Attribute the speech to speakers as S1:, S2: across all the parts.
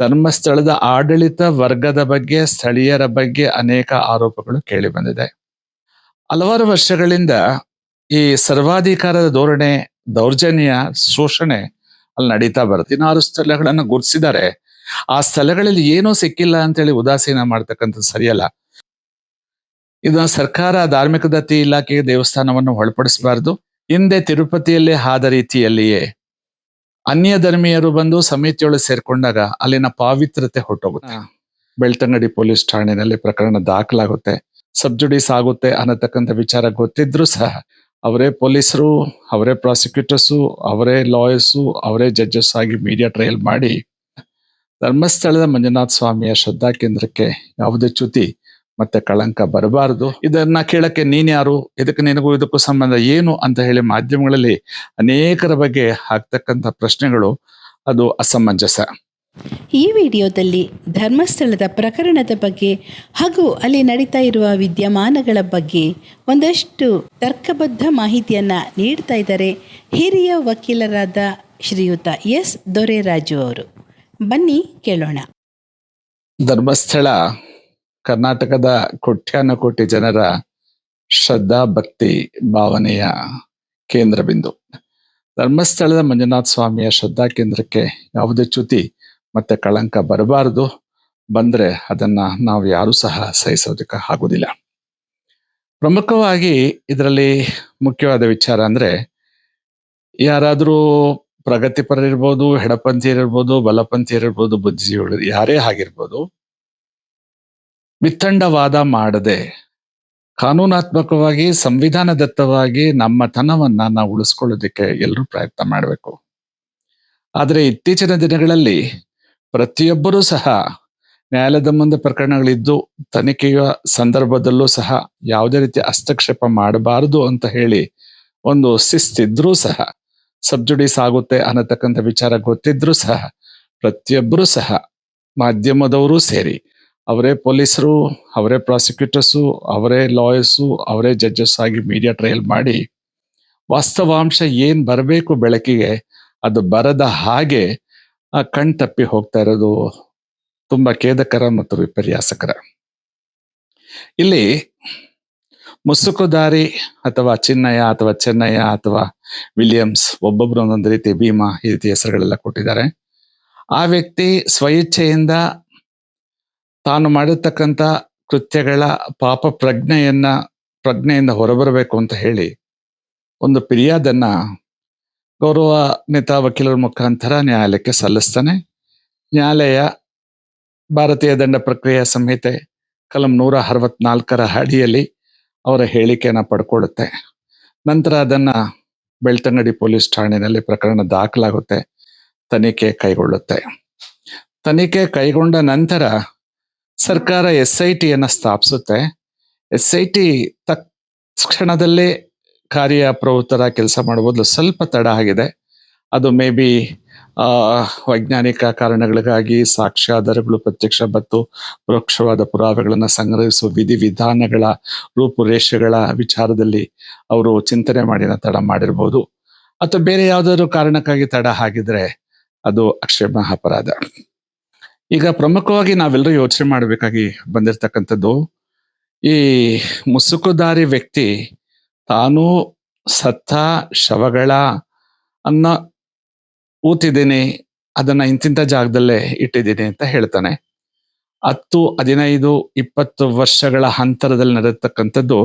S1: ಧರ್ಮಸ್ಥಳದ ಆಡಳಿತ ವರ್ಗದ ಬಗ್ಗೆ, ಸ್ಥಳೀಯರ ಬಗ್ಗೆ ಅನೇಕ ಆರೋಪಗಳು ಕೇಳಿ ಬಂದಿದೆ. ಹಲವಾರು ವರ್ಷಗಳಿಂದ ಈ ಸರ್ವಾಧಿಕಾರದ ಧೋರಣೆ, ದೌರ್ಜನ್ಯ, ಶೋಷಣೆ ಅಲ್ಲಿ ನಡೀತಾ ಬರುತ್ತೆ. ಇನ್ನಾರು ಸ್ಥಳಗಳನ್ನು ಗುರುತಿಸಿದ್ದಾರೆ ಆ ಸ್ಥಳಗಳಲ್ಲಿ ಏನೂ ಸಿಕ್ಕಿಲ್ಲ ಅಂತೇಳಿ ಉದಾಸೀನ ಮಾಡ್ತಕ್ಕಂಥದ್ದು ಸರಿಯಲ್ಲ. ಇದು ಸರ್ಕಾರ ಧಾರ್ಮಿಕ ದತ್ತಿ ಇಲಾಖೆಗೆ ದೇವಸ್ಥಾನವನ್ನು ಒಳಪಡಿಸಬಾರದು. ಹಿಂದೆ ತಿರುಪತಿಯಲ್ಲೇ ಆದ ರೀತಿಯಲ್ಲಿಯೇ ಅನ್ಯ ಧರ್ಮೀಯರು ಬಂದು ಸಮಿತಿಯೊಳಗೆ ಸೇರ್ಕೊಂಡಾಗ ಅಲ್ಲಿನ ಪಾವಿತ್ರತೆ ಹೊಟ್ಟೋಗುತ್ತೆ ಬೆಳ್ತಂಗಡಿ ಪೊಲೀಸ್ ಠಾಣೆನಲ್ಲಿ ಪ್ರಕರಣ ದಾಖಲಾಗುತ್ತೆ. ಸಬ್ಜುಡೀಸ್ ಆಗುತ್ತೆ ಅನ್ನತಕ್ಕಂಥ ವಿಚಾರ ಗೊತ್ತಿದ್ರು ಸಹ ಅವರೇ ಪೊಲೀಸರು ಅವರೇ ಪ್ರಾಸಿಕ್ಯೂಟರ್ಸು ಅವರೇ ಲಾಯರ್ಸು ಅವರೇ ಜಡ್ಜಸ್ ಆಗಿ ಮೀಡಿಯಾ ಟ್ರಯಲ್ ಮಾಡಿ ಧರ್ಮಸ್ಥಳದ ಮಂಜುನಾಥ ಸ್ವಾಮಿಯ ಶ್ರದ್ಧಾ ಕೇಂದ್ರಕ್ಕೆ ಯಾವುದೇ ಚ್ಯುತಿ ಮತ್ತೆ ಕಳಂಕ ಬರಬಾರದು. ಇದನ್ನ ಕೇಳಕ್ಕೆ ನೀನ್ ಯಾರು? ಇದಕ್ಕೆ ನಿನಗೂ ಇದಕ್ಕೂ ಸಂಬಂಧ ಏನು ಅಂತ ಹೇಳಿ ಮಾಧ್ಯಮಗಳಲ್ಲಿ ಅನೇಕರ ಬಗ್ಗೆ ಆಗ್ತಕ್ಕಂಥ ಪ್ರಶ್ನೆಗಳು ಅದು ಅಸಮಂಜಸ.
S2: ಈ ವಿಡಿಯೋದಲ್ಲಿ ಧರ್ಮಸ್ಥಳದ ಪ್ರಕರಣದ ಬಗ್ಗೆ ಹಾಗೂ ಅಲ್ಲಿ ನಡೀತಾ ಇರುವ ವಿದ್ಯಮಾನಗಳ ಬಗ್ಗೆ ಒಂದಷ್ಟು ತರ್ಕಬದ್ಧ ಮಾಹಿತಿಯನ್ನು ನೀಡ್ತಾ ಇದ್ದಾರೆ ಹಿರಿಯ ವಕೀಲರಾದ ಶ್ರೀಯುತ ಎಸ್ ದೊರೆರಾಜು ಅವರು. ಬನ್ನಿ ಕೇಳೋಣ.
S1: ಧರ್ಮಸ್ಥಳ ಕರ್ನಾಟಕದ ಕೋಟ್ಯಾನುಕೋಟಿ ಜನರ ಶ್ರದ್ಧಾ ಭಕ್ತಿ ಭಾವನೆಯ ಕೇಂದ್ರ ಬಿಂದು. ಧರ್ಮಸ್ಥಳದ ಮಂಜುನಾಥ ಸ್ವಾಮಿಯ ಶ್ರದ್ಧಾ ಕೇಂದ್ರಕ್ಕೆ ಯಾವುದೇ ಚ್ಯುತಿ ಮತ್ತೆ ಕಳಂಕ ಬರಬಾರದು. ಬಂದ್ರೆ ಅದನ್ನ ನಾವು ಯಾರು ಸಹ ಸಹಿಸೋದಕ್ಕೆ ಆಗೋದಿಲ್ಲ. ಪ್ರಮುಖವಾಗಿ ಇದರಲ್ಲಿ ಮುಖ್ಯವಾದ ವಿಚಾರ ಅಂದ್ರೆ ಯಾರಾದ್ರೂ ಪ್ರಗತಿಪರರಿರ್ಬೋದು ಎಡಪಂಥೀಯರಿರ್ಬೋದು ಬಲಪಂಥೀಯರಿರ್ಬೋದು, ಬುದ್ಧಿಜೀವಿಗಳು ಯಾರೇ ಆಗಿರ್ಬೋದು ವಿತ್ತಂಡವಾದ ಮಾಡದೆ ಕಾನೂನಾತ್ಮಕವಾಗಿ, ಸಂವಿಧಾನದತ್ತವಾಗಿ ನಮ್ಮ ತನವನ್ನ ನಾವು ಉಳಿಸ್ಕೊಳ್ಳೋದಕ್ಕೆ ಎಲ್ಲರೂ ಪ್ರಯತ್ನ ಮಾಡಬೇಕು. ಆದರೆ ಇತ್ತೀಚಿನ ದಿನಗಳಲ್ಲಿ ಪ್ರತಿಯೊಬ್ಬರೂ ಸಹ ನ್ಯಾಯಾಲಯದ ಮುಂದೆ ಪ್ರಕರಣಗಳಿದ್ದು, ತನಿಖೆಯ ಸಂದರ್ಭದಲ್ಲೂ ಸಹ ಯಾವುದೇ ರೀತಿ ಹಸ್ತಕ್ಷೇಪ ಮಾಡಬಾರದು ಅಂತ ಹೇಳಿ ಒಂದು ಶಿಸ್ತಿದ್ರೂ ಸಹ, ಸಬ್ಜುಡೀಸ್ ಆಗುತ್ತೆ ಅನ್ನತಕ್ಕಂಥ ವಿಚಾರ ಗೊತ್ತಿದ್ರೂ ಸಹ, ಪ್ರತಿಯೊಬ್ಬರೂ ಸಹ ಮಾಧ್ಯಮದವರು ಸೇರಿ ಅವರೇ ಪೊಲೀಸರು, ಅವರೇ ಪ್ರಾಸಿಕ್ಯೂಟರ್ಸು, ಅವರೇ ಲಾಯರ್ಸು, ಅವರೇ ಜಡ್ಜಸ್ ಆಗಿ ಮೀಡಿಯಾ ಟ್ರಯಲ್ ಮಾಡಿ ವಾಸ್ತವಾಂಶ ಏನು ಬರಬೇಕು ಬೆಳಕಿಗೆ, ಅದು ಬರದ ಹಾಗೆ ಕಣ್ ತಪ್ಪಿ ಹೋಗ್ತಾ ಇರೋದು ತುಂಬ ಖೇದಕರ ಮತ್ತು ವಿಪರ್ಯಾಸಕರ. ಇಲ್ಲಿ ಮುಸುಕುದಾರಿ ಅಥವಾ ಚಿನ್ನಯ್ಯ ಅಥವಾ ಚೆನ್ನಯ್ಯ ಅಥವಾ ವಿಲಿಯಮ್ಸ್ ಒಬ್ಬೊಬ್ರು ಒಂದೊಂದು ರೀತಿ ಭೀಮಾ ಈ ರೀತಿ ಹೆಸರುಗಳೆಲ್ಲ ಕೊಟ್ಟಿದ್ದಾರೆ. ಆ ವ್ಯಕ್ತಿ ಸ್ವಇಚ್ಛೆಯಿಂದ ತಾನು ಮಾಡಿರ್ತಕ್ಕಂಥ ಕೃತ್ಯಗಳ ಪಾಪ ಪ್ರಜ್ಞೆಯನ್ನ, ಪ್ರಜ್ಞೆಯಿಂದ ಹೊರಬರಬೇಕು ಅಂತ ಹೇಳಿ ಒಂದು ಫಿರ್ಯಾದನ್ನ ಗೌರವಾನ್ವಿತ ವಕೀಲರ ಮುಖಾಂತರ ನ್ಯಾಯಾಲಯಕ್ಕೆ ಸಲ್ಲಿಸ್ತಾನೆ. ನ್ಯಾಯಾಲಯ ಭಾರತೀಯ ದಂಡ ಪ್ರಕ್ರಿಯೆ ಸಂಹಿತೆ ಕಲಂ ನೂರ ಅರವತ್ನಾಲ್ಕರ ಅಡಿಯಲ್ಲಿ ಅವರ ಹೇಳಿಕೆಯನ್ನು ಪಡ್ಕೊಳ್ಳುತ್ತೆ. ನಂತರ ಅದನ್ನು ಬೆಳ್ತಂಗಡಿ ಪೊಲೀಸ್ ಠಾಣೆಯಲ್ಲಿ ಪ್ರಕರಣ ದಾಖಲಾಗುತ್ತೆ, ತನಿಖೆ ಕೈಗೊಳ್ಳುತ್ತೆ. ತನಿಖೆ ಕೈಗೊಂಡ ನಂತರ ಸರ್ಕಾರ ಎಸ್ ಐ ಟಿಯನ್ನ ಸ್ಥಾಪಿಸುತ್ತೆ. ಎಸ್ ಐ ಟಿ ತಕ್ಷಣದಲ್ಲೇ ಕಾರ್ಯಪ್ರವೃತ್ತರ ಕೆಲಸ ಮಾಡಬಹುದು ಸ್ವಲ್ಪ ತಡ ಆಗಿದೆ. ಅದು ಮೇ ಬಿ ವೈಜ್ಞಾನಿಕ ಕಾರಣಗಳಿಗಾಗಿ ಸಾಕ್ಷ್ಯಾಧಾರಗಳು ಪ್ರತ್ಯಕ್ಷ ಮತ್ತು ಪರೋಕ್ಷವಾದ ಪುರಾವೆಗಳನ್ನು ಸಂಗ್ರಹಿಸುವ ವಿಧಿವಿಧಾನಗಳ ರೂಪುರೇಷೆಗಳ ವಿಚಾರದಲ್ಲಿ ಅವರು ಚಿಂತನೆ ಮಾಡಿನ ತಡ ಮಾಡಿರ್ಬೋದು. ಅಥವಾ ಬೇರೆ ಯಾವುದಾದ್ರು ಕಾರಣಕ್ಕಾಗಿ ತಡ ಆಗಿದ್ರೆ ಅದು ಅಕ್ಷಮ ಅಪರಾಧ ಈಗ ಪ್ರಮುಖವಾಗಿ ನಾವೆಲ್ಲರೂ ಯೋಚನೆ ಮಾಡಬೇಕಾಗಿ ಬಂದಿರತಕ್ಕಂಥದ್ದು, ಈ ಮುಸುಕುದಾರಿ ವ್ಯಕ್ತಿ ತಾನು ಸತ್ತ ಶವಗಳ ಅನ್ನ ಊತಿದ್ದೀನಿ, ಅದನ್ನ ಇಂತಿಂತ ಜಾಗದಲ್ಲೇ ಇಟ್ಟಿದ್ದೀನಿ ಅಂತ ಹೇಳ್ತಾನೆ. ಹತ್ತು, ಹದಿನೈದು, ಇಪ್ಪತ್ತು ವರ್ಷಗಳ ಅಂತರದಲ್ಲಿ ನಡೆತಕ್ಕಂಥದ್ದು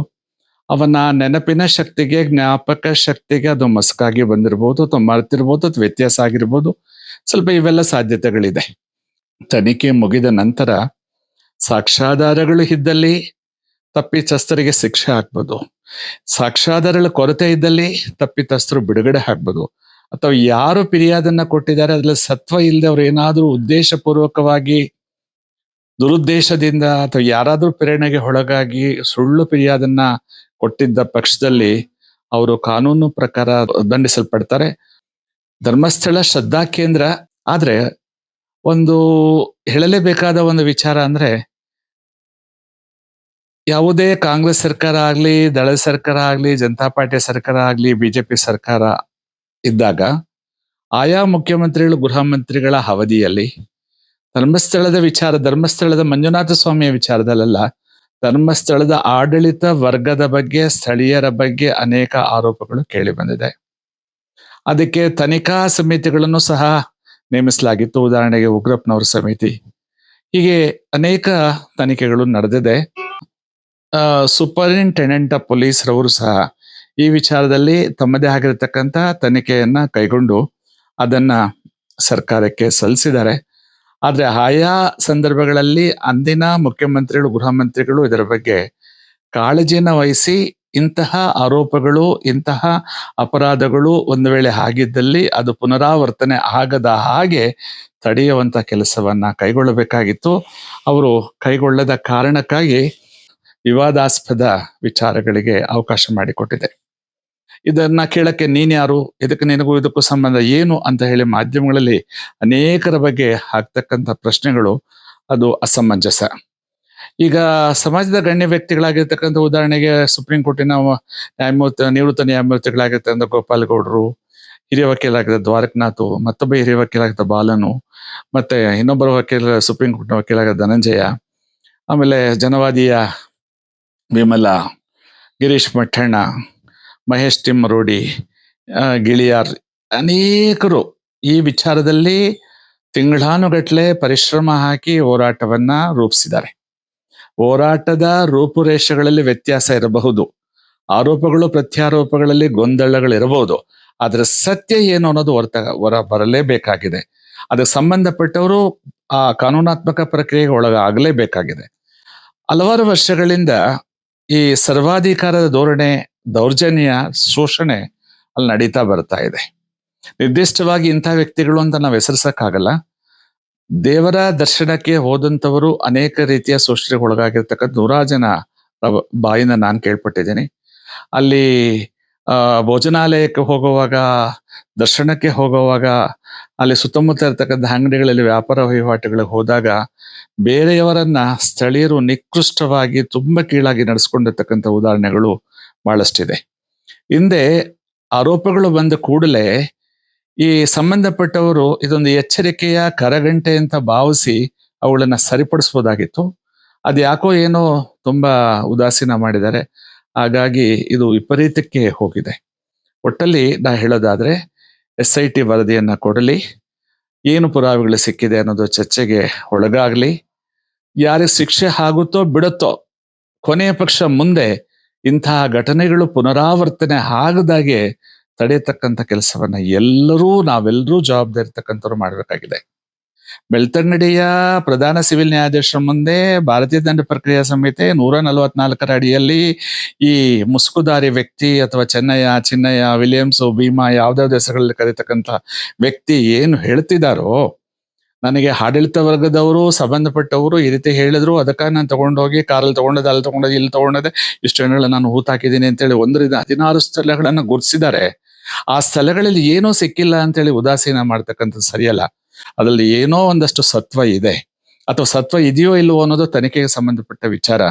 S1: ಅವನ ನೆನಪಿನ ಶಕ್ತಿಗೆ, ಜ್ಞಾಪಕ ಶಕ್ತಿಗೆ ಅದು ಮಸ್ಕಾಗಿ ಬಂದಿರ್ಬೋದು ಅಥವಾ ಮರೆತಿರ್ಬೋದು ಅಥವಾ ವ್ಯತ್ಯಾಸ ಆಗಿರ್ಬೋದು, ಸ್ವಲ್ಪ ಇವೆಲ್ಲ ಸಾಧ್ಯತೆಗಳಿದೆ. ತನಿಖೆ ಮುಗಿದ ನಂತರ ಸಾಕ್ಷ್ಯಾಧಾರಗಳು ಇದ್ದಲ್ಲಿ ತಪ್ಪಿತಸ್ಥರಿಗೆ ಶಿಕ್ಷೆ ಹಾಕ್ಬೋದು ಸಾಕ್ಷ್ಯಾಧಾರಗಳ ಕೊರತೆ ಇದ್ದಲ್ಲಿ ತಪ್ಪಿತಸ್ಥರು ಬಿಡುಗಡೆ ಹಾಕ್ಬೋದು ಅಥವಾ ಯಾರು ಪಿರಿಯಾದನ್ನ ಕೊಟ್ಟಿದ್ದಾರೆ, ಅದರಲ್ಲಿ ಸತ್ವ ಇಲ್ಲದೆ ಅವ್ರು ಏನಾದ್ರೂ ಉದ್ದೇಶಪೂರ್ವಕವಾಗಿ, ದುರುದ್ದೇಶದಿಂದ ಅಥವಾ ಯಾರಾದ್ರೂ ಪ್ರೇರಣೆಗೆ ಒಳಗಾಗಿ ಸುಳ್ಳು ಪಿರಿಯಾದನ್ನ ಕೊಟ್ಟಿದ್ದ ಪಕ್ಷದಲ್ಲಿ ಅವರು ಕಾನೂನು ಪ್ರಕಾರ ದಂಡಿಸಲ್ಪಡ್ತಾರೆ ಧರ್ಮಸ್ಥಳ ಶ್ರದ್ಧಾ ಕೇಂದ್ರ, ಆದ್ರೆ ಒಂದು ಹೇಳಲೇಬೇಕಾದ ಒಂದು ವಿಚಾರ ಅಂದ್ರೆ, ಯಾವುದೇ ಕಾಂಗ್ರೆಸ್ ಸರ್ಕಾರ ಆಗ್ಲಿ ದಳ ಸರ್ಕಾರ ಆಗ್ಲಿ, ಜನತಾ ಪಾರ್ಟಿ ಸರ್ಕಾರ ಆಗ್ಲಿ, ಬಿಜೆಪಿ ಸರ್ಕಾರ ಇದ್ದಾಗ, ಆಯಾ ಮುಖ್ಯಮಂತ್ರಿಗಳು, ಗೃಹ ಮಂತ್ರಿಗಳ ಅವಧಿಯಲ್ಲಿ, ಧರ್ಮಸ್ಥಳದ ವಿಚಾರ, ಧರ್ಮಸ್ಥಳದ ಮಂಜುನಾಥ ಸ್ವಾಮಿಯ ವಿಚಾರದಲ್ಲೆಲ್ಲ, ಧರ್ಮಸ್ಥಳದ ಆಡಳಿತ ವರ್ಗದ ಬಗ್ಗೆ, ಸ್ಥಳೀಯರ ಬಗ್ಗೆ ಅನೇಕ ಆರೋಪಗಳು ಕೇಳಿ ಬಂದಿದೆ. ಅದಕ್ಕೆ ತನಿಖಾ ಸಮಿತಿಗಳನ್ನು ಸಹ ನೇಮಿಸಲಾಗಿತ್ತು. ಉದಾಹರಣೆಗೆ ಉಗ್ರಪ್ಪನವರ ಸಮಿತಿ. ಹೀಗೆ ಅನೇಕ ತನಿಖೆಗಳು ನಡೆದಿದೆ. ಸೂಪರಿಂಟೆಂಡೆಂಟ್ ಆಫ್ ಪೊಲೀಸ್ ರವರು ಸಹ ಈ ವಿಚಾರದಲ್ಲಿ ತಮ್ಮದೇ ಆಗಿರತಕ್ಕಂತ ತನಿಖೆಯನ್ನ ಕೈಗೊಂಡು ಅದನ್ನ ಸರ್ಕಾರಕ್ಕೆ ಸಲ್ಲಿಸಿದ್ದಾರೆ. ಆದ್ರೆ ಆಯಾ ಸಂದರ್ಭಗಳಲ್ಲಿ ಅಂದಿನ ಮುಖ್ಯಮಂತ್ರಿಗಳು, ಗೃಹ ಮಂತ್ರಿಗಳು ಇದರ ಬಗ್ಗೆ ಕಾಳಜಿನ ವಹಿಸಿ ಇಂತಹ ಆರೋಪಗಳು, ಇಂತಹ ಅಪರಾಧಗಳು ಒಂದು ವೇಳೆ ಆಗಿದ್ದಲ್ಲಿ ಅದು ಪುನರಾವರ್ತನೆ ಆಗದ ಹಾಗೆ ತಡೆಯುವಂತ ಕೆಲಸವನ್ನ ಕೈಗೊಳ್ಳಬೇಕಾಗಿತ್ತು. ಅವರು ಕೈಗೊಳ್ಳದ ಕಾರಣಕ್ಕಾಗಿ ವಿವಾದಾಸ್ಪದ ವಿಚಾರಗಳಿಗೆ ಅವಕಾಶ ಮಾಡಿಕೊಟ್ಟಿದೆ. ಇದನ್ನ ಕೇಳಕ್ಕೆ ನೀನ್ಯಾರು ಇದಕ್ಕೆ ನಿನಗೂ ಇದಕ್ಕೂ ಸಂಬಂಧ ಏನು ಅಂತ ಹೇಳಿ ಮಾಧ್ಯಮಗಳಲ್ಲಿ ಅನೇಕರ ಬಗ್ಗೆ ಆಗ್ತಕ್ಕಂಥ ಪ್ರಶ್ನೆಗಳು ಅದು ಅಸಮಂಜಸ. ಈಗ ಸಮಾಜದ ಗಣ್ಯ ವ್ಯಕ್ತಿಗಳಾಗಿರ್ತಕ್ಕಂಥ ಉದಾಹರಣೆಗೆ ಸುಪ್ರೀಂ ಕೋರ್ಟಿನ ನ್ಯಾಯಮೂರ್ತಿ, ನಿವೃತ್ತ ನ್ಯಾಯಮೂರ್ತಿಗಳಾಗಿರ್ತಕ್ಕಂಥ ಗೋಪಾಲ್ ಗೌಡರು, ಹಿರಿಯ ವಕೀಲಾಗಿದ್ದ ದ್ವಾರಕನಾಥ್, ಮತ್ತೊಬ್ಬ ಹಿರಿಯ ವಕೀಲಾಗಿದ್ದ ಬಾಲನು, ಮತ್ತೆ ಇನ್ನೊಬ್ಬರ ವಕೀಲ, ಸುಪ್ರೀಂ ಕೋರ್ಟ್ನ ವಕೀಲಾಗಿದ್ದ ಧನಂಜಯ, ಆಮೇಲೆ ಜನವಾದಿಯ ವಿಮಲ, ಗಿರೀಶ್ ಮಠಣ್ಣ, ಮಹೇಶ್ ತಿಮ್ಮರೋಡಿ ಗಿಳಿಯಾರ್, ಅನೇಕರು ಈ ವಿಚಾರದಲ್ಲಿ ತಿಂಗಳಾನುಗಟ್ಲೆ ಪರಿಶ್ರಮ ಹಾಕಿ ಹೋರಾಟವನ್ನ ರೂಪಿಸಿದ್ದಾರೆ. ಹೋರಾಟದ ರೂಪುರೇಷೆಗಳಲ್ಲಿ ವ್ಯತ್ಯಾಸ ಇರಬಹುದು. ಆರೋಪಗಳು, ಪ್ರತ್ಯಾರೋಪಗಳಲ್ಲಿ ಗೊಂದಲಗಳಿರಬಹುದು. ಆದರೆ ಸತ್ಯ ಏನು ಅನ್ನೋದು ಹೊರತ, ಹೊರ ಬರಲೇಬೇಕಾಗಿದೆ. ಅದಕ್ಕೆ ಸಂಬಂಧಪಟ್ಟವರು ಆ ಕಾನೂನಾತ್ಮಕ ಪ್ರಕ್ರಿಯೆಗೆ ಒಳಗಾಗಲೇಬೇಕಾಗಿದೆ. ಹಲವಾರು ವರ್ಷಗಳಿಂದ ಈ ಸರ್ವಾಧಿಕಾರದ ಧೋರಣೆ, ದೌರ್ಜನ್ಯ ಶೋಷಣೆ ಅಲ್ಲಿ ನಡೀತಾ ಬರ್ತಾ ಇದೆ. ನಿರ್ದಿಷ್ಟವಾಗಿ ಇಂಥ ವ್ಯಕ್ತಿಗಳು ಅಂತ ನಾವು ಹೆಸರಿಸಕ್ಕಾಗಲ್ಲ. ದೇವರ ದರ್ಶನಕ್ಕೆ ಹೋದಂಥವರು ಅನೇಕ ರೀತಿಯ ಶೋಷಣೆಗೆ ಒಳಗಾಗಿರ್ತಕ್ಕಂಥ ನೂರಾರು ಜನ ಬಾಯಿಂದ ನಾನು ಕೇಳ್ಪಟ್ಟಿದ್ದೀನಿ. ಅಲ್ಲಿ ಭೋಜನಾಲಯಕ್ಕೆ ಹೋಗುವಾಗ, ದರ್ಶನಕ್ಕೆ ಹೋಗುವಾಗ, ಅಲ್ಲಿ ಸುತ್ತಮುತ್ತ ಇರ್ತಕ್ಕಂಥ ಅಂಗಡಿಗಳಲ್ಲಿ ವ್ಯಾಪಾರ ವಹಿವಾಟುಗಳಿಗೆ ಹೋದಾಗ, ಬೇರೆಯವರನ್ನ ಸ್ಥಳೀಯರು ನಿಕೃಷ್ಟವಾಗಿ ತುಂಬಾ ಕೀಳಾಗಿ ನಡೆಸ್ಕೊಂಡಿರ್ತಕ್ಕಂಥ ಉದಾಹರಣೆಗಳು ಬಹಳಷ್ಟಿದೆ. ಹಿಂದೆ ಆರೋಪಗಳು ಬಂದ ಕೂಡಲೇ ಈ ಸಂಬಂಧಪಟ್ಟವರು ಇದೊಂದು ಎಚ್ಚರಿಕೆಯ ಕರಗಂಟೆ ಅಂತ ಭಾವಿಸಿ ಅವಳನ್ನ ಸರಿಪಡಿಸ್ಬೋದಾಗಿತ್ತು. ಅದು ಯಾಕೋ ಏನೋ ತುಂಬಾ ಉದಾಸೀನ ಮಾಡಿದ್ದಾರೆ. ಹಾಗಾಗಿ ಇದು ವಿಪರೀತಕ್ಕೆ ಹೋಗಿದೆ. ಒಟ್ಟಲ್ಲಿ ನಾ ಹೇಳೋದಾದ್ರೆ ಎಸ್ ಐ ಟಿ ವರದಿಯನ್ನ ಕೊಡಲಿ, ಏನು ಪುರಾವೆಗಳು ಸಿಕ್ಕಿದೆ ಅನ್ನೋದು ಚರ್ಚೆಗೆ ಒಳಗಾಗ್ಲಿ, ಯಾರಿಗೆ ಶಿಕ್ಷೆ ಆಗುತ್ತೋ ಬಿಡುತ್ತೋ ಕೊನೆಯ ಪಕ್ಷ ಮುಂದೆ ಇಂತಹ ಘಟನೆಗಳು ಪುನರಾವರ್ತನೆ ಆಗದಾಗೆ ತಡೆಯತಕ್ಕಂಥ ಕೆಲಸವನ್ನ ಎಲ್ಲರೂ, ನಾವೆಲ್ಲರೂ ಜವಾಬ್ದಾರಿ ತಕ್ಕಂಥವ್ರು ಮಾಡಬೇಕಾಗಿದೆ. ಬೆಳ್ತನ್ನಡಿಯ ಪ್ರಧಾನ ಸಿವಿಲ್ ನ್ಯಾಯಾಧೀಶರ ಮುಂದೆ ಭಾರತೀಯ ದಂಡ ಪ್ರಕ್ರಿಯಾ ಸಂಹಿತೆ ನೂರ ನಲವತ್ನಾಲ್ಕರ ಅಡಿಯಲ್ಲಿ ಈ ಮುಸುಕುದಾರಿ ವ್ಯಕ್ತಿ ಅಥವಾ ಚೆನ್ನಯ್ಯ, ಚಿನ್ನಯ್ಯ, ವಿಲಿಯಮ್ಸ್, ಭೀಮಾ ಯಾವ್ದಾವ್ದು ಹೆಸರುಗಳಲ್ಲಿ ಕರೀತಕ್ಕಂಥ ವ್ಯಕ್ತಿ ಏನು ಹೇಳ್ತಿದಾರೋ, ನನಗೆ ಆಡಳಿತ ವರ್ಗದವರು, ಸಂಬಂಧಪಟ್ಟವರು ಈ ರೀತಿ ಹೇಳಿದ್ರು, ಅದಕ್ಕ ನಾನು ತಗೊಂಡೋಗಿ ಕಾರಲ್ಲಿ ತಗೊಂಡದೆ, ಅಲ್ಲಿ ತಗೊಂಡದೆ, ಇಲ್ಲಿ ತಗೊಂಡದೆ, ಇಷ್ಟು ಜನಗಳ ನಾನು ಹೂತಾಕಿದ್ದೀನಿ ಅಂತೇಳಿ ಒಂದರಿಂದ ಹದಿನಾರು ಸ್ಥಳಗಳನ್ನು ಗುರುತಿಸಿದ್ದಾರೆ. ಆ ಸ್ಥಳಗಳಲ್ಲಿ ಏನೋ ಸಿಕ್ಕಿಲ್ಲ ಅಂತೇಳಿ ಉದಾಸೀನ ಮಾಡ್ತಕ್ಕಂಥದ್ದು ಸರಿಯಲ್ಲ. ಅದರಲ್ಲಿ ಏನೋ ಒಂದಷ್ಟು ಸತ್ವ ಇದೆ. ಅಥವಾ ಸತ್ವ ಇದೆಯೋ ಇಲ್ವೋ ಅನ್ನೋದು ತನಿಖೆಗೆ ಸಂಬಂಧಪಟ್ಟ ವಿಚಾರ.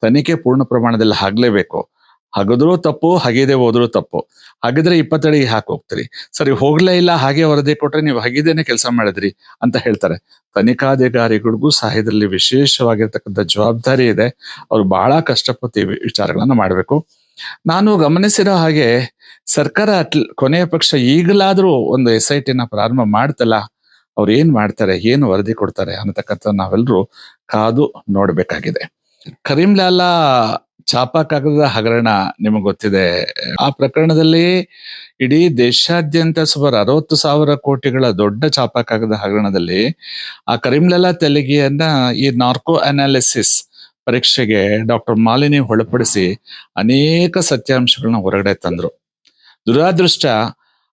S1: ತನಿಖೆ ಪೂರ್ಣ ಪ್ರಮಾಣದಲ್ಲಿ ಆಗ್ಲೇಬೇಕು. ಹಗದ್ರೂ ತಪ್ಪು ಹಗಿದೆ ಹೋದ್ರೂ ತಪ್ಪು. ಹಾಗಿದ್ರೆ ಇಪ್ಪತ್ತಡಿ ಹಾಕಿ ಹೋಗ್ತೀರಿ. ಸರಿ, ಹೋಗ್ಲೇ ಇಲ್ಲ, ಹಾಗೆ ವರದಿ ಕೊಟ್ರೆ ನೀವು ಹಗಿದೇನೆ ಕೆಲಸ ಮಾಡಿದ್ರಿ ಅಂತ ಹೇಳ್ತಾರೆ. ತನಿಖಾಧಿಕಾರಿಗಳಿಗೂ ಸಹ ಇದರಲ್ಲಿ ವಿಶೇಷವಾಗಿರ್ತಕ್ಕಂಥ ಜವಾಬ್ದಾರಿ ಇದೆ. ಅವ್ರು ಬಹಳ ಕಷ್ಟಪಟ್ಟು ವಿಚಾರಗಳನ್ನ ಮಾಡಬೇಕು. ನಾನು ಗಮನಿಸಿರೋ ಹಾಗೆ ಸರ್ಕಾರ ಕೊನೆಯ ಪಕ್ಷ ಈಗಲಾದ್ರೂ ಒಂದು ಎಸ್ ಐ ಟಿನ ಪ್ರಾರಂಭ ಮಾಡ್ತಲ್ಲ, ಅವ್ರು ಏನ್ ಮಾಡ್ತಾರೆ, ಏನು ವರದಿ ಕೊಡ್ತಾರೆ ಅನ್ನತಕ್ಕಂಥ ನಾವೆಲ್ಲರೂ ಕಾದು ನೋಡ್ಬೇಕಾಗಿದೆ. ಕರೀಂಲಾಲಾ ಚಾಪಾ ಕಾಗದದ ಹಗರಣ ನಿಮಗೆ ಗೊತ್ತಿದೆ. ಆ ಪ್ರಕರಣದಲ್ಲಿ ಇಡೀ ದೇಶಾದ್ಯಂತ ಸುಮಾರು ಅರವತ್ತು ಸಾವಿರ ಕೋಟಿಗಳ ದೊಡ್ಡ ಚಾಪಾ ಕಾಗದ ಹಗರಣದಲ್ಲಿ ಆ ಕರೀಂಲಾಲಾ ತೆಲಗಿಯನ್ನ ಈ ನಾರ್ಕೋ ಅನಾಲಿಸಿಸ್ ಪರೀಕ್ಷೆಗೆ ಡಾಕ್ಟರ್ ಮಾಲಿನಿ ಹೊಳಪಡಿಸಿ ಅನೇಕ ಸತ್ಯಾಂಶಗಳನ್ನ ಹೊರಗಡೆ ತಂದ್ರು. ದುರಾದೃಷ್ಟ,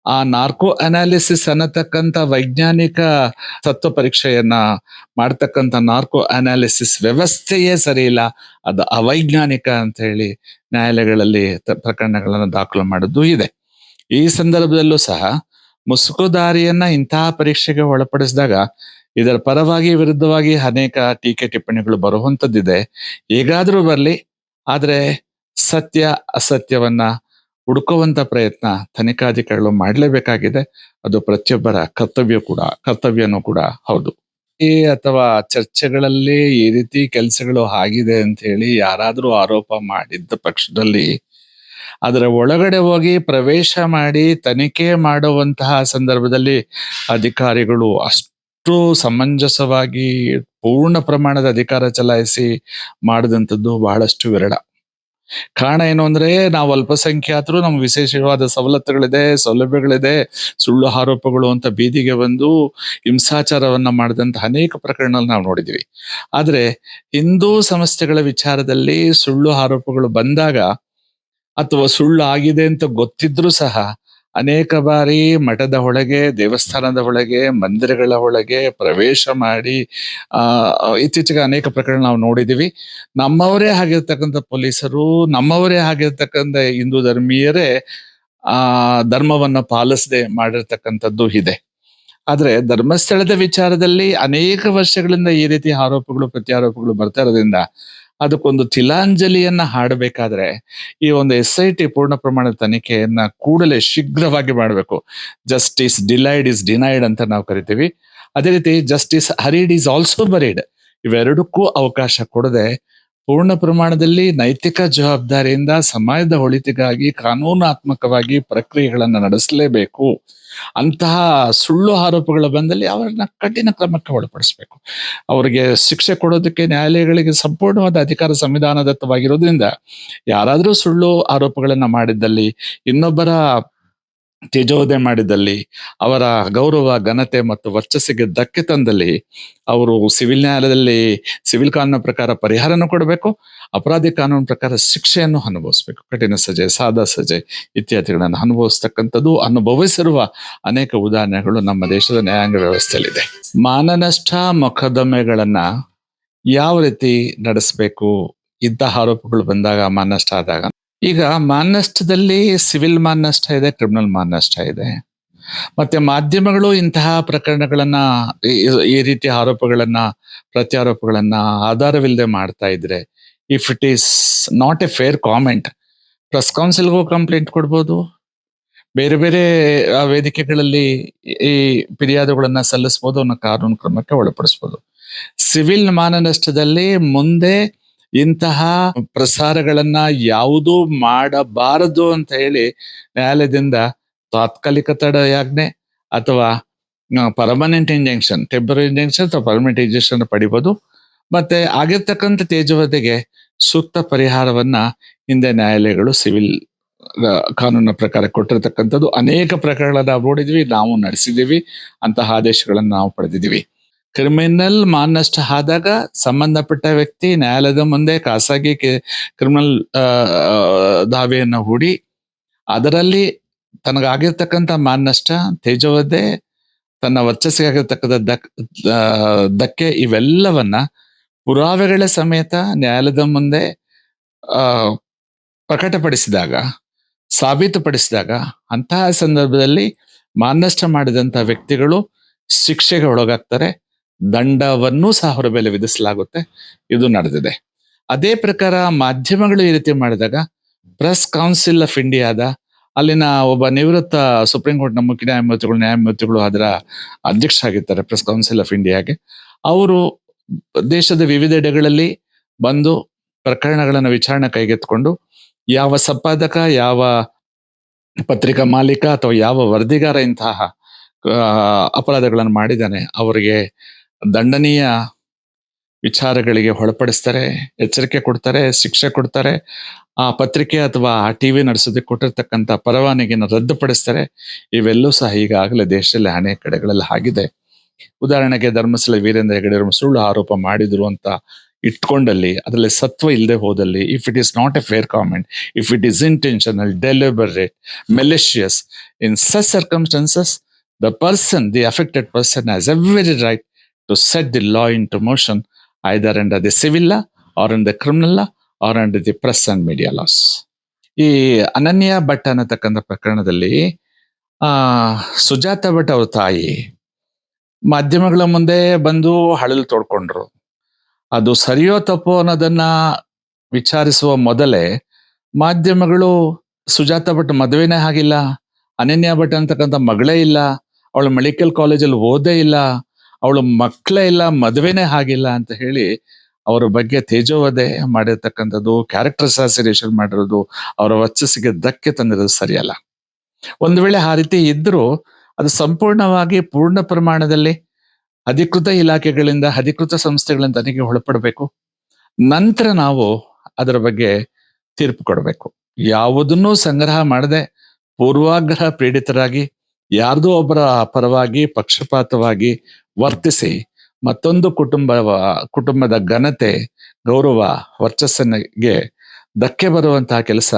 S1: ಆ ನಾರ್ಕೋ ಅನಾಲಿಸಿಸ್ ಅನ್ನತಕ್ಕಂಥ ವೈಜ್ಞಾನಿಕ ತತ್ವ ಪರೀಕ್ಷೆಯನ್ನ ಮಾಡ್ತಕ್ಕಂಥ ನಾರ್ಕೋ ಅನಾಲಿಸಿಸ್ ವ್ಯವಸ್ಥೆಯೇ ಸರಿ ಇಲ್ಲ. ಅದು ಅವೈಜ್ಞಾನಿಕ ಅಂತ ಹೇಳಿ ನ್ಯಾಯಾಲಯಗಳಲ್ಲಿ ಪ್ರಕರಣಗಳನ್ನು ದಾಖಲು ಮಾಡಿದ್ದು ಇದೆ. ಈ ಸಂದರ್ಭದಲ್ಲೂ ಸಹ ಮುಸುಕುದಾರಿಯನ್ನ ಇಂತಹ ಪರೀಕ್ಷೆಗೆ ಒಳಪಡಿಸಿದಾಗ ಇದರ ಪರವಾಗಿ ವಿರುದ್ಧವಾಗಿ ಅನೇಕ ಟೀಕೆ ಟಿಪ್ಪಣಿಗಳು ಬರುವಂತದ್ದಿದೆ. ಹೇಗಾದರೂ ಬರಲಿ, ಆದ್ರೆ ಸತ್ಯ, ಅಸತ್ಯವನ್ನ ಹುಡುಕುವಂತ ಪ್ರಯತ್ನ ತನಿಖಾಧಿಕಾರಿಗಳು ಮಾಡಲೇಬೇಕಾಗಿದೆ. ಅದು ಪ್ರತಿಯೊಬ್ಬರ ಕರ್ತವ್ಯ ಕೂಡ, ಕರ್ತವ್ಯನೂ ಕೂಡ ಹೌದು. ಈ ಅಥವಾ ಚರ್ಚೆಗಳಲ್ಲಿ ಈ ರೀತಿ ಕೆಲಸಗಳು ಆಗಿದೆ ಅಂತ ಹೇಳಿ ಯಾರಾದ್ರೂ ಆರೋಪ ಮಾಡಿದ್ದ ಪಕ್ಷದಲ್ಲಿ ಅದರ ಒಳಗಡೆ ಹೋಗಿ ಪ್ರವೇಶ ಮಾಡಿ ತನಿಖೆ ಮಾಡುವಂತಹ ಸಂದರ್ಭದಲ್ಲಿ ಅಧಿಕಾರಿಗಳು ಅಷ್ಟು ಸಮಂಜಸವಾಗಿ ಪೂರ್ಣ ಪ್ರಮಾಣದ ಅಧಿಕಾರ ಚಲಾಯಿಸಿ ಮಾಡಿದಂಥದ್ದು ಬಹಳಷ್ಟು ವಿರಳ. ಕಾರಣ ಏನು ಅಂದ್ರೆ ನಾವು ಅಲ್ಪಸಂಖ್ಯಾತರು, ನಮ್ಗೆ ವಿಶೇಷವಾದ ಸವಲತ್ತುಗಳಿದೆ, ಸೌಲಭ್ಯಗಳಿದೆ, ಸುಳ್ಳು ಆರೋಪಗಳು ಅಂತ ಬೀದಿಗೆ ಬಂದು ಹಿಂಸಾಚಾರವನ್ನ ಮಾಡಿದಂತ ಅನೇಕ ಪ್ರಕರಣಗಳು ನಾವು ನೋಡಿದೀವಿ. ಆದ್ರೆ ಹಿಂದೂ ಸಂಸ್ಥೆಗಳ ವಿಚಾರದಲ್ಲಿ ಸುಳ್ಳು ಆರೋಪಗಳು ಬಂದಾಗ ಅಥವಾ ಸುಳ್ಳು ಆಗಿದೆ ಅಂತ ಗೊತ್ತಿದ್ರೂ ಸಹ ಅನೇಕ ಬಾರಿ ಮಠದ ಒಳಗೆ, ದೇವಸ್ಥಾನದ ಒಳಗೆ, ಮಂದಿರಗಳ ಒಳಗೆ ಪ್ರವೇಶ ಮಾಡಿ, ಆ, ಇತ್ತೀಚೆಗೆ ಅನೇಕ ಪ್ರಕರಣ ನಾವು ನೋಡಿದೀವಿ. ನಮ್ಮವರೇ ಆಗಿರ್ತಕ್ಕಂಥ ಪೊಲೀಸರು, ನಮ್ಮವರೇ ಆಗಿರ್ತಕ್ಕಂಥ ಹಿಂದೂ ಧರ್ಮೀಯರೇ, ಆ, ಧರ್ಮವನ್ನ ಪಾಲಿಸದೆ ಮಾಡಿರ್ತಕ್ಕಂಥದ್ದು ಇದೆ. ಆದ್ರೆ ಧರ್ಮಸ್ಥಳದ ವಿಚಾರದಲ್ಲಿ ಅನೇಕ ವರ್ಷಗಳಿಂದ ಈ ರೀತಿ ಆರೋಪಗಳು, ಪ್ರತ್ಯಾರೋಪಗಳು ಬರ್ತಾ ಇರೋದ್ರಿಂದ ಅದಕ್ಕೊಂದು ತಿಲಾಂಜಲಿಯನ್ನ ಹಾಡಬೇಕಾದ್ರೆ ಈ ಒಂದು ಎಸ್ ಐ ಟಿ ಪೂರ್ಣ ಪ್ರಮಾಣದ ತನಿಖೆಯನ್ನ ಕೂಡಲೇ ಶೀಘ್ರವಾಗಿ ಮಾಡಬೇಕು. ಜಸ್ಟಿಸ್ ಡಿಲೈಡ್ ಇಸ್ ಡಿನೈಡ್ ಅಂತ ನಾವು ಕರಿತೀವಿ. ಅದೇ ರೀತಿ justice hurried is also buried ಇವೆರಡಕ್ಕೂ ಅವಕಾಶ ಕೊಡದೆ ಪೂರ್ಣ ಪ್ರಮಾಣದಲ್ಲಿ ನೈತಿಕ ಜವಾಬ್ದಾರಿಯಿಂದ ಸಮಾಜದ ಒಳಿತಿಗಾಗಿ ಕಾನೂನಾತ್ಮಕವಾಗಿ ಪ್ರಕ್ರಿಯೆಗಳನ್ನ ನಡೆಸಲೇಬೇಕು. ಅಂತಹ ಸುಳ್ಳು ಆರೋಪಗಳ ಬಂದಲ್ಲಿ ಅವರನ್ನ ಕಠಿಣ ಕ್ರಮಕ್ಕೆ ಒಳಪಡಿಸಬೇಕು. ಅವರಿಗೆ ಶಿಕ್ಷೆ ಕೊಡೋದಕ್ಕೆ ನ್ಯಾಯಾಲಯಗಳಿಗೆ ಸಂಪೂರ್ಣವಾದ ಅಧಿಕಾರ ಸಂವಿಧಾನದತ್ತವಾಗಿರೋದ್ರಿಂದ ಯಾರಾದರೂ ಸುಳ್ಳು ಆರೋಪಗಳನ್ನ ಮಾಡಿದ್ದಲ್ಲಿ ಇನ್ನೊಬ್ಬರ ತೇಜೋವಧೆ ಮಾಡಿದಲ್ಲಿ, ಅವರ ಗೌರವ, ಘನತೆ ಮತ್ತು ವರ್ಚಸ್ಸಿಗೆ ಧಕ್ಕೆ ತಂದಲ್ಲಿ ಅವರು ಸಿವಿಲ್ ನ್ಯಾಯಾಲಯದಲ್ಲಿ ಸಿವಿಲ್ ಕಾನೂನು ಪ್ರಕಾರ ಪರಿಹಾರನೂ ಕೊಡಬೇಕು, ಅಪರಾಧಿ ಕಾನೂನು ಪ್ರಕಾರ ಶಿಕ್ಷೆಯನ್ನು ಅನುಭವಿಸಬೇಕು. ಕಠಿಣ ಸಜೆ, ಸಾದಾ ಸಜೆ ಇತ್ಯಾದಿಗಳನ್ನು ಅನುಭವಿಸ್ತಕ್ಕಂಥದ್ದು ಅನುಭವಿಸಿರುವ ಅನೇಕ ಉದಾಹರಣೆಗಳು ನಮ್ಮ ದೇಶದ ನ್ಯಾಯಾಂಗ ವ್ಯವಸ್ಥೆಯಲ್ಲಿದೆ. ಮಾನನಷ್ಟ ಮೊಕದ್ದಮೆಗಳನ್ನ ಯಾವ ರೀತಿ ನಡೆಸಬೇಕು ಇದ್ದ ಆರೋಪಗಳು ಬಂದಾಗ ಮಾನನಷ್ಟ ಆದಾಗ ಈಗ ಮಾನನಷ್ಟದಲ್ಲಿ ಸಿವಿಲ್ ಮಾನನಷ್ಟ ಇದೆ, ಕ್ರಿಮಿನಲ್ ಮಾನನಷ್ಟ ಇದೆ. ಮತ್ತೆ ಮಾಧ್ಯಮಗಳು ಇಂತಹ ಪ್ರಕರಣಗಳನ್ನ, ಈ- ರೀತಿ ಆರೋಪಗಳನ್ನ, ಪ್ರತ್ಯಾರೋಪಗಳನ್ನ ಆಧಾರವಿಲ್ಲದೆ ಮಾಡ್ತಾ ಇದ್ರೆ if it is not a fair comment press ಕೌನ್ಸಿಲ್ಗೂ complaint ಕೊಡ್ಬೋದು. ಬೇರೆ ಬೇರೆ ವೇದಿಕೆಗಳಲ್ಲಿ ಈ ಫಿರ್ಯಾದುಗಳನ್ನ ಸಲ್ಲಿಸ್ಬೋದು ಅನ್ನೋ ಕಾನೂನು ಕ್ರಮಕ್ಕೆ ಒಳಪಡಿಸಬಹುದು ಸಿವಿಲ್ ಮಾನನಷ್ಟದಲ್ಲಿ ಮುಂದೆ ಇಂತಹ ಪ್ರಸಾರಗಳನ್ನ ಯಾವುದೂ ಮಾಡಬಾರದು ಅಂತ ಹೇಳಿ ನ್ಯಾಯಾಲಯದಿಂದ ತಾತ್ಕಾಲಿಕ ತಡೆಯಾಜ್ಞೆ ಅಥವಾ ಪರ್ಮನೆಂಟ್ ಇಂಜೆಕ್ಷನ್ ಟೆಂಪರರಿ ಇಂಜೆಕ್ಷನ್ ಅಥವಾ ಪರ್ಮನೆಂಟ್ ಇಂಜೆಕ್ಷನ್ ಪಡಿಬೋದು. ಮತ್ತೆ ಆಗಿರ್ತಕ್ಕಂಥ ತೇಜವತೆಗೆ ಸೂಕ್ತ ಪರಿಹಾರವನ್ನ ಹಿಂದೆ ನ್ಯಾಯಾಲಯಗಳು ಸಿವಿಲ್ ಕಾನೂನಿನ ಪ್ರಕಾರ ಕೊಟ್ಟಿರ್ತಕ್ಕಂಥದ್ದು. ಅನೇಕ ಪ್ರಕರಣಗಳನ್ನ ನೋಡಿದ್ವಿ, ನಾವು ನಡೆಸಿದ್ದೀವಿ ಅಂತಹ ಆದೇಶಗಳನ್ನು ನಾವು ಪಡೆದಿದ್ದೀವಿ ಕ್ರಿಮಿನಲ್ ಮಾನನಷ್ಟ ಆದಾಗ ಸಂಬಂಧಪಟ್ಟ ವ್ಯಕ್ತಿ ನ್ಯಾಯಾಲಯದ ಮುಂದೆ ಖಾಸಗಿ ಕ್ರಿಮಿನಲ್ ದಾವೆಯನ್ನು ಹೂಡಿ ಅದರಲ್ಲಿ ತನಗಾಗಿರ್ತಕ್ಕಂಥ ಮಾನನಷ್ಟ ತೇಜವದ್ದೆ ತನ್ನ ವರ್ಚಸ್ಸಿಗೆ ಆಗಿರ್ತಕ್ಕಂಥ ದಕ್ ಧಕ್ಕೆ ಇವೆಲ್ಲವನ್ನ ಪುರಾವೆಗಳ ಸಮೇತ ನ್ಯಾಯಾಲಯದ ಮುಂದೆ, ಆ, ಪ್ರಕಟಪಡಿಸಿದಾಗ, ಸಾಬೀತುಪಡಿಸಿದಾಗ ಅಂತಹ ಸಂದರ್ಭದಲ್ಲಿ ಮಾನನಷ್ಟ ಮಾಡಿದಂತ ವ್ಯಕ್ತಿಗಳು ಶಿಕ್ಷೆಗೆ ಒಳಗಾಗ್ತಾರೆ. ದಂಡವನ್ನು ಸಹ ಅವರ ಮೇಲೆ ವಿಧಿಸಲಾಗುತ್ತೆ. ಇದು ನಡೆದಿದೆ. ಅದೇ ಪ್ರಕಾರ ಮಾಧ್ಯಮಗಳು ಈ ರೀತಿ ಮಾಡಿದಾಗ ಪ್ರೆಸ್ ಕೌನ್ಸಿಲ್ ಆಫ್ ಇಂಡಿಯಾದ ಅಲ್ಲಿನ ಒಬ್ಬ ನಿವೃತ್ತ ಸುಪ್ರೀಂ ಕೋರ್ಟ್ನ ಮುಖ್ಯ ನ್ಯಾಯಮೂರ್ತಿಗಳು ನ್ಯಾಯಮೂರ್ತಿಗಳು ಅದರ ಅಧ್ಯಕ್ಷ ಆಗಿರ್ತಾರೆ ಪ್ರೆಸ್ ಕೌನ್ಸಿಲ್ ಆಫ್ ಇಂಡಿಯಾಗೆ ಅವರು ದೇಶದ ವಿವಿಧೆಡೆಗಳಲ್ಲಿ ಬಂದು ಪ್ರಕರಣಗಳನ್ನು ವಿಚಾರಣೆ ಕೈಗೆತ್ತಿಕೊಂಡು ಯಾವ ಸಂಪಾದಕ, ಯಾವ ಪತ್ರಿಕಾ ಮಾಲೀಕ ಅಥವಾ ಯಾವ ವರದಿಗಾರ ಇಂತಹ ಅಪರಾಧಗಳನ್ನು ಮಾಡಿದ್ದಾನೆ, ಅವರಿಗೆ ದಂಡನೀಯ ವಿಚಾರಗಳಿಗೆ ಒಳಪಡಿಸ್ತಾರೆ, ಎಚ್ಚರಿಕೆ ಕೊಡ್ತಾರೆ, ಶಿಕ್ಷೆ ಕೊಡ್ತಾರೆ, ಆ ಪತ್ರಿಕೆ ಅಥವಾ ಆ ಟಿವಿ ನಡೆಸೋದಕ್ಕೆ ಕೊಟ್ಟಿರ್ತಕ್ಕಂಥ ಪರವಾನಗಿಯನ್ನು ರದ್ದುಪಡಿಸ್ತಾರೆ. ಇವೆಲ್ಲೂ ಸಹ ಈಗಾಗಲೇ ದೇಶದಲ್ಲಿ ಅನೇಕ ಕಡೆಗಳಲ್ಲಿ ಆಗಿದೆ. ಉದಾಹರಣೆಗೆ ಧರ್ಮಸ್ಥಳ ವೀರೇಂದ್ರ ಹೆಗಡೆಯವರು ಸುಳ್ಳು ಆರೋಪ ಮಾಡಿದ್ರು ಅಂತ ಇಟ್ಕೊಂಡಲ್ಲಿ, ಅದರಲ್ಲಿ ಸತ್ವ ಇಲ್ಲದೆ ಹೋದಲ್ಲಿ if it is not a fair comment if it is intentional deliberate malicious in such circumstances the person the affected person has very right to set the law in motion, either under the the law or or the criminal law or under the press and media laws ಈ ಅನನ್ಯ ಭಟ್ ಅನ್ನತಕ್ಕಂಥ ಪ್ರಕರಣದಲ್ಲಿ, ಆ, ಸುಜಾತ ಭಟ್ ಅವ್ರ ತಾಯಿ ಮಾಧ್ಯಮಗಳ ಮುಂದೆ ಬಂದು ಹಳಲು ತೋಡ್ಕೊಂಡ್ರು. ಅದು ಸರಿಯೋ ತಪ್ಪೋ ಅನ್ನೋದನ್ನ ವಿಚಾರಿಸುವ ಮೊದಲೇ ಮಾಧ್ಯಮಗಳು ಸುಜಾತ ಭಟ್ ಮದುವೆನೇ ಆಗಿಲ್ಲ, ಅನನ್ಯ ಭಟ್ ಅಂತಕ್ಕಂಥ ಮಗಳೇ ಇಲ್ಲ, ಅವಳು ಮೆಡಿಕಲ್ ಕಾಲೇಜಲ್ಲಿ ಓದೇ ಇಲ್ಲ ಅವಳು ಮಕ್ಕಳೇ ಇಲ್ಲ, ಮದುವೆನೇ ಆಗಿಲ್ಲ ಅಂತ ಹೇಳಿ ಅವರ ಬಗ್ಗೆ ತೇಜೋವಧೆ ಮಾಡಿರ್ತಕ್ಕಂಥದ್ದು ಕ್ಯಾರೆಕ್ಟರ್ ಅಸಾಸಿನೇಷನ್ ಮಾಡಿರೋದು, ಅವರ ವಚಸ್ಸಿಗೆ ಧಕ್ಕೆ ತಂದಿರೋದು ಸರಿಯಲ್ಲ. ಒಂದು ವೇಳೆ ಆ ರೀತಿ ಇದ್ರೂ ಅದು ಸಂಪೂರ್ಣವಾಗಿ ಪೂರ್ಣ ಪ್ರಮಾಣದಲ್ಲಿ ಅಧಿಕೃತ ಇಲಾಖೆಗಳಿಂದ, ಅಧಿಕೃತ ಸಂಸ್ಥೆಗಳಿಂದ ತನಿಖೆ ಒಳಪಡಬೇಕು. ನಂತರ ನಾವು ಅದರ ಬಗ್ಗೆ ತೀರ್ಪು ಕೊಡಬೇಕು. ಯಾವುದನ್ನೂ ಸಂಗ್ರಹ ಮಾಡದೆ ಪೂರ್ವಾಗ್ರಹ ಪೀಡಿತರಾಗಿ, ಯಾರ್ದೋ ಒಬ್ಬರ ಪರವಾಗಿ, ಪಕ್ಷಪಾತವಾಗಿ ವರ್ತಿಸಿ ಮತ್ತೊಂದು ಕುಟುಂಬ ಕುಟುಂಬದ ಘನತೆ, ಗೌರವ, ವರ್ಚಸ್ಸನಿಗೆ ಧಕ್ಕೆ ಬರುವಂತಹ ಕೆಲಸ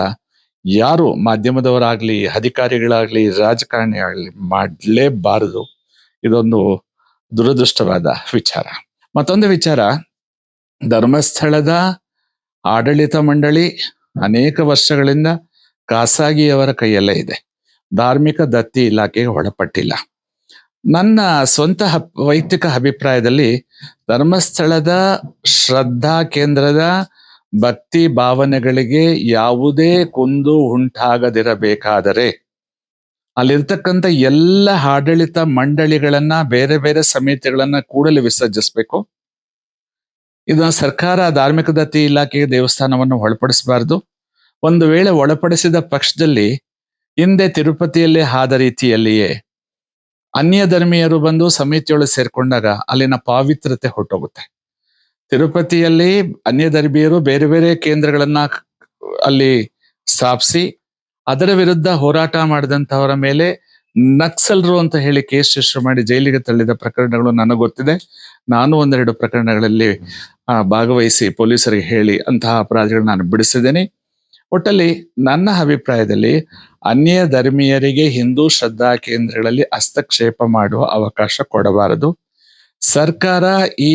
S1: ಯಾರು ಮಾಧ್ಯಮದವರಾಗಲಿ, ಅಧಿಕಾರಿಗಳಾಗಲಿ ರಾಜಕಾರಣಿ ಆಗ್ಲಿ ಮಾಡಲೇಬಾರದು. ಇದೊಂದು ದುರದೃಷ್ಟವಾದ ವಿಚಾರ. ಮತ್ತೊಂದು ವಿಚಾರ, ಧರ್ಮಸ್ಥಳದ ಆಡಳಿತ ಮಂಡಳಿ ಅನೇಕ ವರ್ಷಗಳಿಂದ ಖಾಸಗಿಯವರ ಕೈಯಲ್ಲೇ ಇದೆ. ಧಾರ್ಮಿಕ ದತ್ತಿ ಇಲಾಖೆಗೆ ಒಳಪಟ್ಟಿಲ್ಲ. ನನ್ನ ಸ್ವಂತ ವೈಯಕ್ತಿಕ ಅಭಿಪ್ರಾಯದಲ್ಲಿ ಧರ್ಮಸ್ಥಳದ ಶ್ರದ್ಧಾ ಕೇಂದ್ರದ ಭಕ್ತಿ ಭಾವನೆಗಳಿಗೆ ಯಾವುದೇ ಕುಂದು ಉಂಟಾಗದಿರಬೇಕಾದರೆ ಅಲ್ಲಿರ್ತಕ್ಕಂಥ ಎಲ್ಲ ಆಡಳಿತ ಮಂಡಳಿಗಳನ್ನ ಬೇರೆ ಬೇರೆ ಸಮಿತಿಗಳನ್ನ ಕೂಡಲೇ ವಿಸರ್ಜಿಸಬೇಕು. ಇದನ್ನ ಸರ್ಕಾರ ಧಾರ್ಮಿಕ ದತ್ತಿ ಇಲಾಖೆಗೆ ದೇವಸ್ಥಾನವನ್ನು ಒಳಪಡಿಸಬಾರದು. ಒಂದು ವೇಳೆ ಒಳಪಡಿಸಿದ ಪಕ್ಷದಲ್ಲಿ ಹಿಂದೆ ತಿರುಪತಿಯಲ್ಲಿ ಆದ ರೀತಿಯಲ್ಲಿಯೇ ಅನ್ಯ ಧರ್ಮೀಯರು ಬಂದು ಸಮಿತಿಯೊಳಗೆ ಸೇರ್ಕೊಂಡಾಗ ಅಲ್ಲಿನ ಪಾವಿತ್ರತೆ ಹೊರಟೋಗುತ್ತೆ. ತಿರುಪತಿಯಲ್ಲಿ ಅನ್ಯ ಧರ್ಮೀಯರು ಬೇರೆ ಬೇರೆ ಕೇಂದ್ರಗಳನ್ನ ಅಲ್ಲಿ ಸ್ಥಾಪಿಸಿ ಅದರ ವಿರುದ್ಧ ಹೋರಾಟ ಮಾಡಿದಂತಹವರ ಮೇಲೆ ನಕ್ಸಲ್ರು ಅಂತ ಹೇಳಿ ಕೇಸ್ ರಿಜಿಸ್ಟರ್ ಮಾಡಿ ಜೈಲಿಗೆ ತಳ್ಳಿದ ಪ್ರಕರಣಗಳು ನನಗೆ ಗೊತ್ತಿದೆ. ನಾನು ಒಂದೆರಡು ಪ್ರಕರಣಗಳಲ್ಲಿ ಭಾಗವಹಿಸಿ ಪೊಲೀಸರಿಗೆ ಹೇಳಿ ಅಂತಹ ಅಪರಾಧಿಗಳನ್ನ ನಾನು ಬಿಡಿಸಿದ್ದೇನೆ. ಒಟ್ಟಲ್ಲಿ ನನ್ನ ಅಭಿಪ್ರಾಯದಲ್ಲಿ ಅನ್ಯ ಧರ್ಮೀಯರಿಗೆ ಹಿಂದೂ ಶ್ರದ್ಧಾ ಕೇಂದ್ರಗಳಲ್ಲಿ ಹಸ್ತಕ್ಷೇಪ ಮಾಡುವ ಅವಕಾಶ ಕೊಡಬಾರದು. ಸರ್ಕಾರ ಈ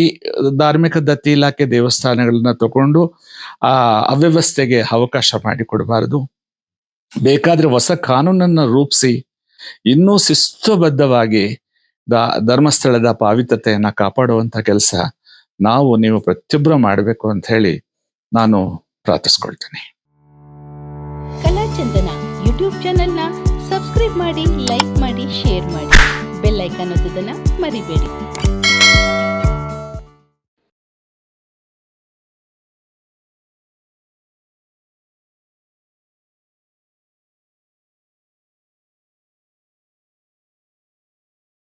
S1: ಧಾರ್ಮಿಕ ದತ್ತಿ ಇಲಾಖೆ ದೇವಸ್ಥಾನಗಳನ್ನ ತಗೊಂಡು, ಆ ಅವ್ಯವಸ್ಥೆಗೆ ಅವಕಾಶ ಮಾಡಿಕೊಡಬಾರದು ಬೇಕಾದ್ರೆ ಹೊಸ ಕಾನೂನನ್ನ ರೂಪಿಸಿ, ಇನ್ನೂ ಶಿಸ್ತುಬದ್ಧವಾಗಿ ಧರ್ಮಸ್ಥಳದ ಪಾವಿತ್ರತೆಯನ್ನ ಕಾಪಾಡುವಂತ ಕೆಲಸ ನಾವು, ನೀವು ಪ್ರತಿಯೊಬ್ಬರು ಮಾಡಬೇಕು ಅಂತ ಹೇಳಿ ನಾನು ಪ್ರಾರ್ಥಿಸ್ಕೊಳ್ತೇನೆ.
S2: ಕಲಾಚಂದನ ಯೂಟ್ಯೂಬ್ ಚಾನೆಲ್ನ ಸಬ್ಸ್ಕ್ರೈಬ್ ಮಾಡಿ ಲೈಕ್ ಮಾಡಿ ಶೇರ್ ಮಾಡಿ. ಬೆಲ್ಲೈಕನ್ ಒತ್ತೋದನ್ನ ಮರಿಬೇಡಿ.